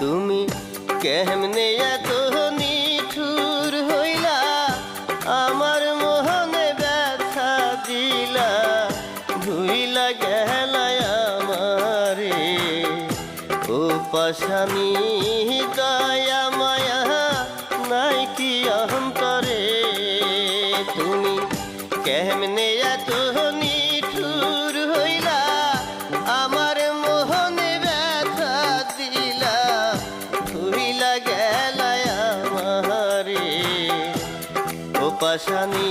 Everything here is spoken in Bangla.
তুমি কেমনে এত নিঠুর হইলা? আমার মোহনে ব্যথা দিলা ভুইলা গেলায় আমারে। ও পাশানি দয়া মায়া, নাই কি অহন্তরে তুমি কেমনে এত নিঠুর পাশানি